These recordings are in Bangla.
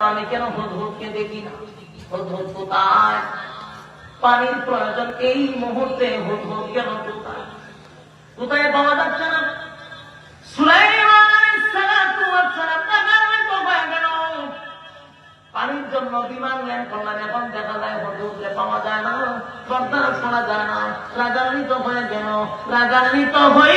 আমি কেন হুদহুদকে দেখি না? হুদহুদ কোথায়? পানির প্রয়োজন এই মুহূর্তে হুদহুদ কেন কোথায়? কোথায় পাওয়া যাচ্ছে না? পানির জন্য বিমান ল্যান্ড করলেন এখন দেখা যায় হুদহুদকে পাওয়া যায় না। কথা শোনা যায় না। রাগান্বিত হয়ে গেল। রাগান্বিত হইয়া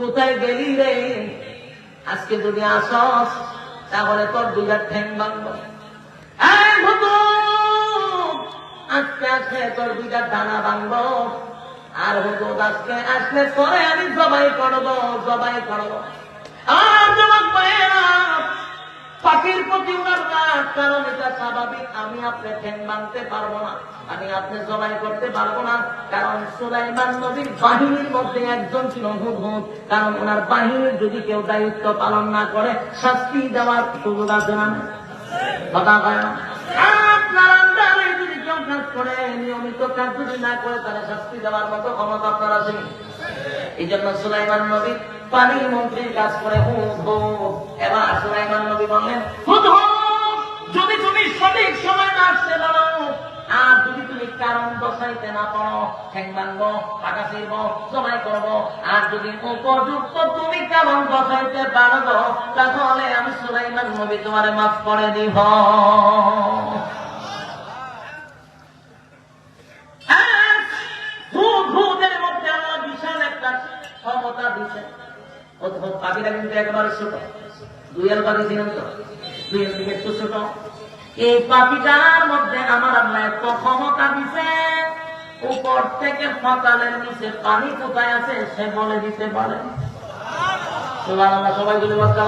কোথায় গেলি রে? আজকে যদি আসস, তাহলে তোর দুইটা ঠ্যাং ভাঙব। আজকে আসলে তোর দুইটা দানা ভাঙব। আর হতো আজকে আসলে তোরে আমি জবাই করব জবাই করব। আর পায়েরা পাখির প্রতি উনার রাগ কারণ, এটা স্বাভাবিক। আমি আপনি ঠ্যাং ভাঙতে পারব না। আমি আপনি জবাই করতে পারব না। কারণ সুলাইমান নবীর বাহিনীর মধ্যে একজন ছিল হুদহুদ কারণ ওনার বাহিনীর যদি কেউ দায়িত্ব পালন না করে, শাস্তি দেওয়ার সুযোগ আছে না? কথা কয় না? যদি কেউ কাজ করে, নিয়মিত কাজ যদি না করে, তাহলে শাস্তি দেওয়ার মতো ক্ষমতা আপনার আছে এই জন্য সুলাইমান নবী পানি মন্ত্রীর কাজ করে এবার সুলাইমান নবী বললেন যদি তুমি সঠিক সময় না আসতে পারো আর যদি তুমি কারণ বসাইতে না পারো ঠ্যাং ভাঙবো পাকা ছিড়ব জমাই করব আর যদি উপযুক্ত তুমি কারণ বসাইতে পারো তাহলে আমি সুলাইমান নবী তোমার মাফ করে দিব। পাখিটা কিন্তু একেবারে ছোট। দুই এল পাখি ছিলেন তো? দুই এল থেকে একটু ছোট। এই পাখিটার মধ্যে আমার আল্লাহ এত ক্ষমতা দিছে, উপর থেকে ফকালের নিচে পানি কোথায় আছে সে বলে দিতে পারে। সবাই বলে বাচ্চা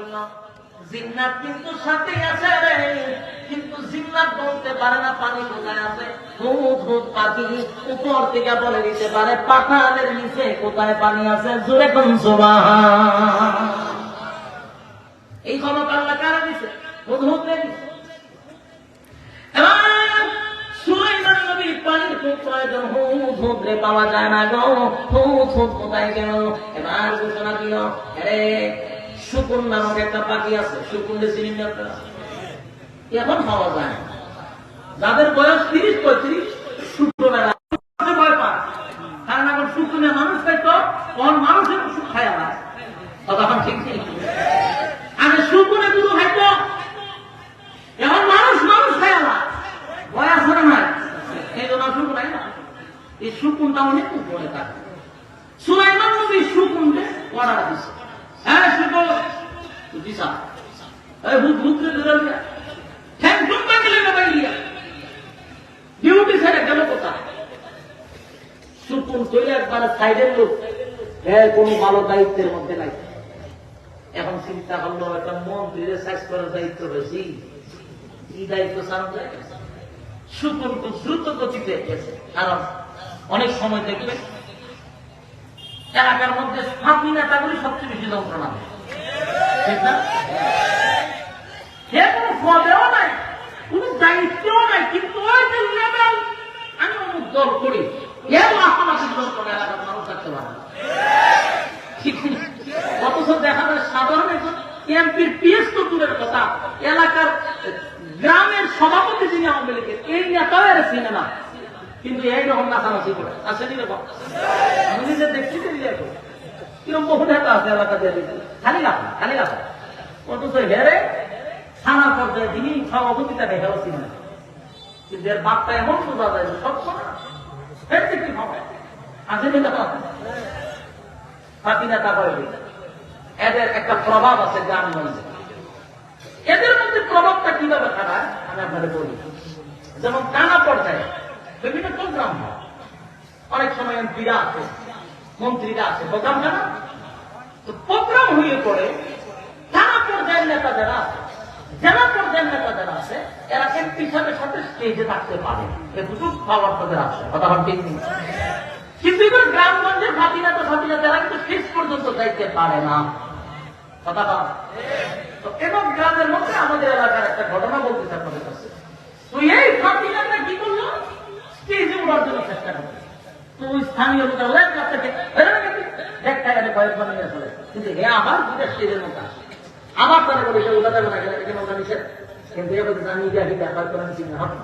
দিল। জিন্নাত কিন্তু সাথে আছে রে। কিন্তু জিন্নাত বলতে পারে না, পানি কোথায় আছে? হুদ হুদ পাখি উপর থেকে বলে দিতে পারে পাখালের নিচে কোথায় পানি আছে? জোরে কোন এই ক্ষমতা আল্লাহ কারা দিছে? হুদ হুদ দিছে। পানির খুব প্রয়োজন। পাওয়া যায় না গো। কোথায় এবার ঘোষণা দিল শুকুন নামক একটা পাখি আছে, শুকুন এখন পাওয়া যায়। যাদের বয়স তিরিশ, পঁয়ত্রিশ, শুক্রবেলা। ভয় কারণ এখন মানুষ খাইতো কোন মানুষের সুখ খায় তখন ঠিক এখন মানুষ মানুষ খায় না এই জন্য নাই না। এই শুকুনটা অনেক উপরে থাকে। সুলাইমান নবী শুকুনকে অর্ডার দিছে। হ্যাঁ শুকুন দিছা এই ভূতরে ধরে লিয়া ঠ্যাং ঠুম না ডিউটি গেল কোথায়? শুকুন চলে একবার সাইডের লোক। হ্যাঁ কোনো ভালো দায়িত্বের মধ্যে নাই। এখন চিন্তা করল একটা মন্ত্রীর সাইজ করার দায়িত্ব বেশি। কি দায়িত্ব সারা যায়? খুব দ্রুত গতিতে গেছে। কারণ অনেক সময় দেখবে এলাকার মধ্যে নেতাগুলি সবচেয়ে বেশি যন্ত্রণা। ঠিক না? নাই কোনো দায়িত্বও নাই, কিন্তু ওই যে লেভেল আমি অমুক দল করি। এর মাথামাতি যন্ত্রণা এলাকার মানুষ থাকতে পারে না। না? অথচ দেখা যায় সাধারণ একজন এমপির পিএস তো দূরের কথা। এলাকার গ্রামের সভাপতি যিনি আওয়ামী লীগের, এই নেতাও এর চিনে না কিন্তু এইরকম নাচানাচি করে। আসেনি রকম আমি নিজে দেখছি তো কীরকম বহু নেতা আছে এলাকা দিয়ে দেখি খালি লাফা খালি লাফা অথচ হেরে না। কিন্তু এর এমন বোঝা যায় সব এদের একটা প্রভাব আছে এদের মধ্যে প্রভাবটা কীভাবে খারাপ আমি বলি। যেমন টানা পর্যায়ে বিভিন্ন প্রোগ্রাম হয়। অনেক সময় এমপিরা আছে, মন্ত্রীরা আছে, প্রোগ্রাম না? তো প্রোগ্রাম হয়ে পড়ে থানা পর্যায়ের নেতা যারা আছে কিন্তু গ্রামের মধ্যে আমাদের এলাকার একটা ঘটনা কাছে। এই স্টেজে জন্য চেষ্টা স্থানীয় আবার দুটা স্টেজের মতো আবার তারা বলে সে না গেলে এখানে ওটা নিষেধ। কিন্তু এবার আমি দেখি ব্যাপার করে আমি চিন্তা হবে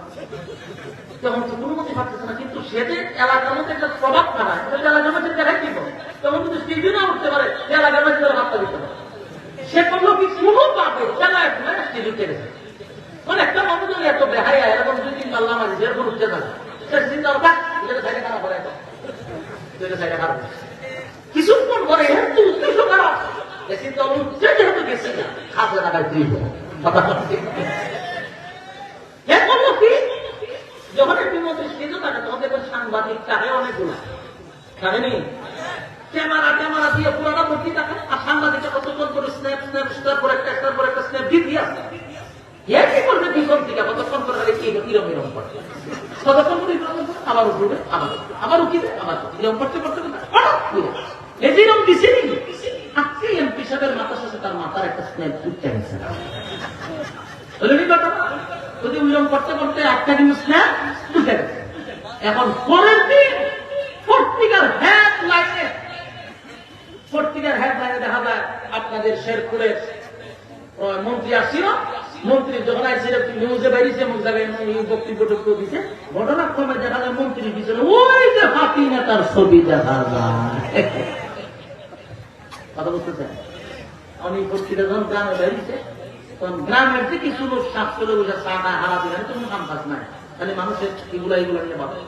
তখন তো কোনো মতে ভাবতেছে না, কিন্তু সে যে এলাকার মধ্যে একটা প্রভাব খারাপ এটা এলাকার মধ্যে দেখাই দিব তখন কিন্তু স্টেজে না উঠতে পারে সে এলাকার মধ্যে তারা ভাবতে দিতে পারে সে করল কি? কোনো পাবে চালায় মানে স্টেজে উঠে গেছে মানে একটা মানুষ যদি এত বেহাই এরকম দুই তিন পাল্লা মাঝে যেরকম উঠতে থাকে সে চিন্তা করবে এটা সাইডে খারাপ করে এত। এটা সাইডে খারাপ কিছুক্ষণ পরে এত উদ্দেশ্য খারাপ হলো উঠতে যেহেতু গেছি না। খাতে লাগায় দিব কথা ঠিক এ করল কি? যখন একটি মন্ত্রী থাকে তখন দেখবেন সাংবাদিক থাকে অনেকগুলো। থাকেনি ক্যামেরা ক্যামেরা দিয়ে পুরানো মূর্তি থাকে আর সাংবাদিকটা কতক্ষণ করে স্ন্যাপ স্ন্যাপ স্ন্যাপ করে একটা একটার পর একটা স্ন্যাপ দিয়ে আসে। এ কি করবে পিছন থেকে? কতক্ষণ করে খালি কি ইরম ইরম করছে। কতক্ষণ করে ইরম করে, আবার উঠবে আবার আবার উঠিবে আবার। ইরম করতে করতে করতে হঠাৎ করে। সাহেবের মাথার সাথে তার মাথার একটা স্ন্যাপ উঠতে গেছে যদি উইলম করতে করতে একটা কিন্তু স্ন্যাপ উঠে গেছে। এখন পরের দিন পত্রিকার হেড লাইনে পত্রিকার হেড লাইনে দেখা যায় আপনাদের শেরপুরের মন্ত্রী আসছিল। মন্ত্রী যখন আসছিল নিউজে বেরিয়েছে এই বক্তব্য টক্তব্য দিছে ঘটনাক্রমে দেখা যায় মন্ত্রী পিছনে ওই যে হাতি নেতার ছবি দেখা যায়। কথা বুঝতেছেন? অনেক পত্রিকা যখন গ্রামে বেরিয়েছে তখন গ্রামের যে কিছু লোক সাত করে বসে চা খায়, হারা দিলেন তো কোনো কাম কাজ নাই। খালি মানুষের এগুলা এগুলো নিয়ে ভাবে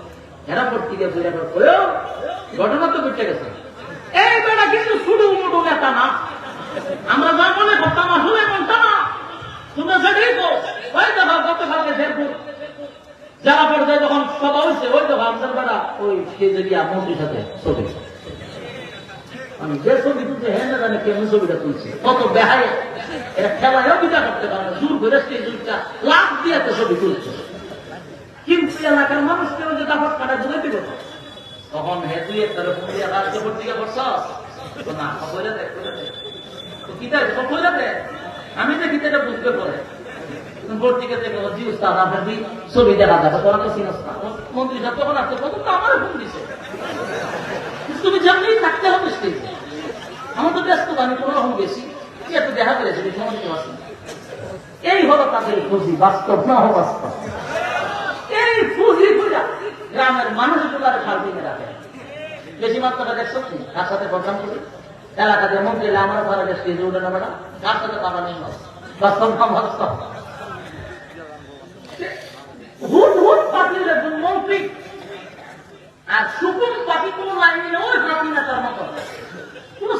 এরা পত্রিকা ফিরে করে ঘটনা তো ঘটে গেছে। এই বেড়া কিন্তু শুধু মুটু নেতা না। আমরা যা মনে করতাম, আসলে এমনটা না। তোমরা সেটাই তো। ওই দেখো, গতকালকে শেরপুর যারা পর্যায়ে যখন সভা হয়েছে, ওই দেখো আমাদের বেড়া ওই কেজরিয়া মন্ত্রীর সাথে ছবি যে ছবি তুলছে হ্যাঁ না জানে কেমন ছবিটা তুলছে। কত খেলায়ও বিচার করতে পারে দূর করে স্টেজ উঠটা লাভ দিয়ে একটা ছবি তুলছে। কিন্তু এলাকার মানুষ কেউ যে কাটা জুড়ে দিব তখন হে, তুই রাজ্য পত্রিকা করছ তো না কইরা দেখ কইরা দেখ তো কি দেখ দেখ আমি দেখি তো এটা বুঝতে পারে। তো মন্ত্রী কত তো আমার তুমি জানলেই থাকতে হবে স্টেজে আমার তো ব্যস্ত আমি কোনো রকম গেছি একটু দেখা করেছি সময় দিতে পারছি এই হলো তাদের খুশি বাস্তব না হোক বাস্তব। এই খুশি খুঁজা গ্রামের মানুষগুলো আর শান্তি রাখে, বেশি মাত্রাটা দেখছ কি তার সাথে প্রোগ্রাম করি? এলাকাতে মন্ত্রী এলে আমরা তারা স্টেজে উঠে না ম্যাডাম তার সাথে তারা নেই বাস্তব না বাস্তব? হুট হুট একজন মন্ত্রী। আর সুকুম পাখি কোন লাইন নিলে ওই পাখি না তার মতো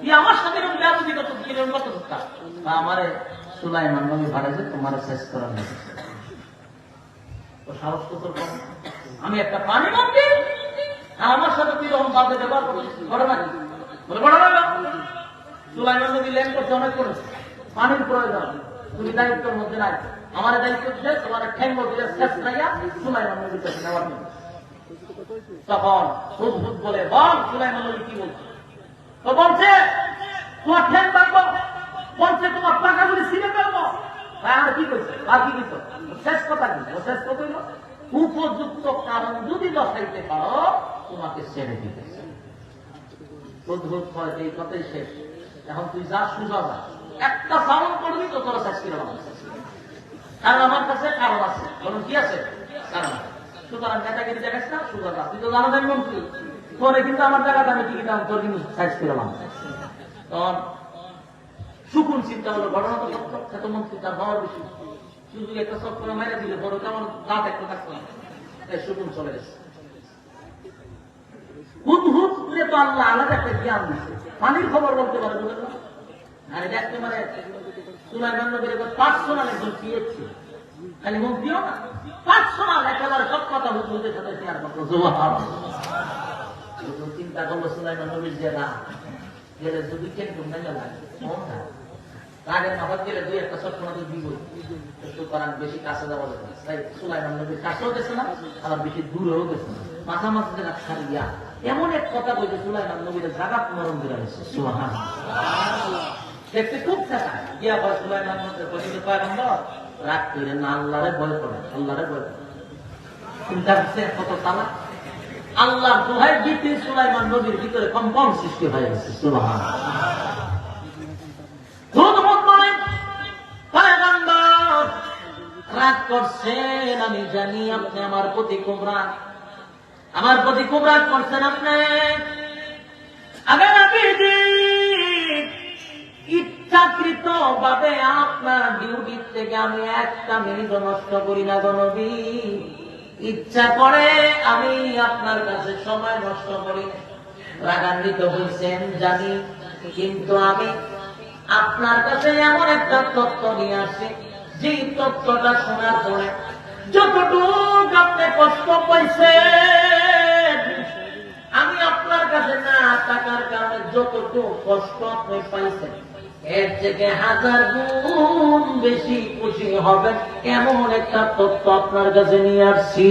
কি আমার সাথে এরকম ব্যাপতি কত কীরকম কত তা আমারে সুলাইমান নবী ভাড়াইছে তোমার শেষ করা হয়েছে। সাহস তো তোর আমি একটা পানি মন্ত্রী আর আমার সাথে তুই যখন বাদে ব্যবহার করিস বলে বড় না সুলাইমান নবী ল্যান্ড করতে অনেক করেছে। পানির প্রয়োজন। তুমি দায়িত্বের মধ্যে নাই। আমার দায়িত্ব শেষ তোমার ঠ্যাঙ্গ দিলে শেষ নাইয়া সুলাইমান নবীর কাছে নেওয়ার তখন হুদহুদ বলে বল সুলাইমান নবী কি বলছে? তো বলছে, তোমার ঠ্যাং বাঁধবো বলছে, তোমার পাকাগুলি ছিঁড়ে ফেলব। আর কি করছে আর কি কিছু শেষ কথা কি? শেষ কথা হইল, উপযুক্ত কারণ যদি দশাইতে পারো, তোমাকে ছেড়ে কয় এই কথাই শেষ। এখন তুই যা যা একটা পালন করবি তো তোরা শেষ করে কারণ আমার কাছে কারণ আছে। বলুন, কি আছে? কারণ আছে। সুতরাং নেতাগিরি দেখাস না সুতরাং তুই তো জানা মন্ত্রী। পরে কিন্তু আমার জায়গাটা আমি টিকিট দাম তোর কিন্তু সাইজ করলাম তখন সুকুন চিন্তা হলো, ঘটনা তো সত্য সে তো মন্ত্রী তার হওয়ার বেশি শুধু একটা সব করে মাইরা দিলে বড় কেমন দাঁত একটা না। তাই সুকুন চলে গেছে। হুদ হুদ করে তো আল্লাহ আলাদা একটা জ্ঞান দিচ্ছে পানির খবর বলতে পারে আর এটা একেবারে সুলাইমান নবীর পার্সোনাল একজন পিএসছি খালি মন্ত্রীও না। পার্সোনাল একেবারে সব কথা হুদের সাথে শেয়ার করতো জোয়ার চিন্তা করল সুলাইমান নবীর যে গেলে যদি গেল না দুই একটা তো দিব একটু বেশি কাছে যাওয়া যাবে না। তাই সুলাইমান নবীর কাছেও গেছে না আবার বেশি দূরেও গেছে না ছাড়িয়া এমন এক কথা কইছে সুলাইমান নবীর জায়গা পুনরণ করে দেখতে খুব চাকা গিয়া পর সুলাইমান নবীর পয়গম্বর রাগ করে না আল্লাহরে ভয় করে আল্লাহরে ভয় করে চিন্তা করছে কত তালা আল্লাহ দোহাই দিতে সুলাইমান নবীর ভিতরে কম্পন সৃষ্টি হয়ে গেছে করছেন আমি জানি আপনি আমার প্রতি আমার প্রতি করছেন আপনি। ইচ্ছাকৃত ভাবে আপনার ডিউটি থেকে আমি একটা মিনিট নষ্ট করি না গণবী ইচ্ছা করে আমি আপনার কাছে সময় নষ্ট করি রাগান্বিত হয়েছেন জানি, কিন্তু আমি আপনার কাছে এমন একটা তত্ত্ব নিয়ে আসি যে তত্ত্বটা শোনার পরে যতটুকু আপনি কষ্ট পাইছেন, আমি আপনার কাছে না টাকার কারণে যতটুকু কষ্ট আপনি পাইছেন এর থেকে হাজার গুণ বেশি খুশি হবেন এমন একটা তথ্য আপনার কাছে নিয়ে আসছি।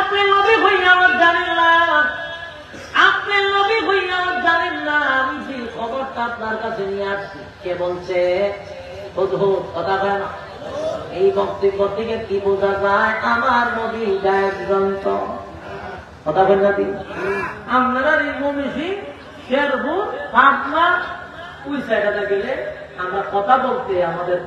আপনি জানেন না। আপনি জানেন না। আমি যে খবরটা আপনার কাছে নিয়ে আসছি, কে বলছে? অদ্ভুত কথা না। এই বক্তব্য থেকে কি বোঝা যায়? আমার গায়েব গ্রন্থ কথা বলেন না? আপনারা শেরপুর পাটনা ওই জায়গাটা গেলে আমরা কথা বলতে আমাদের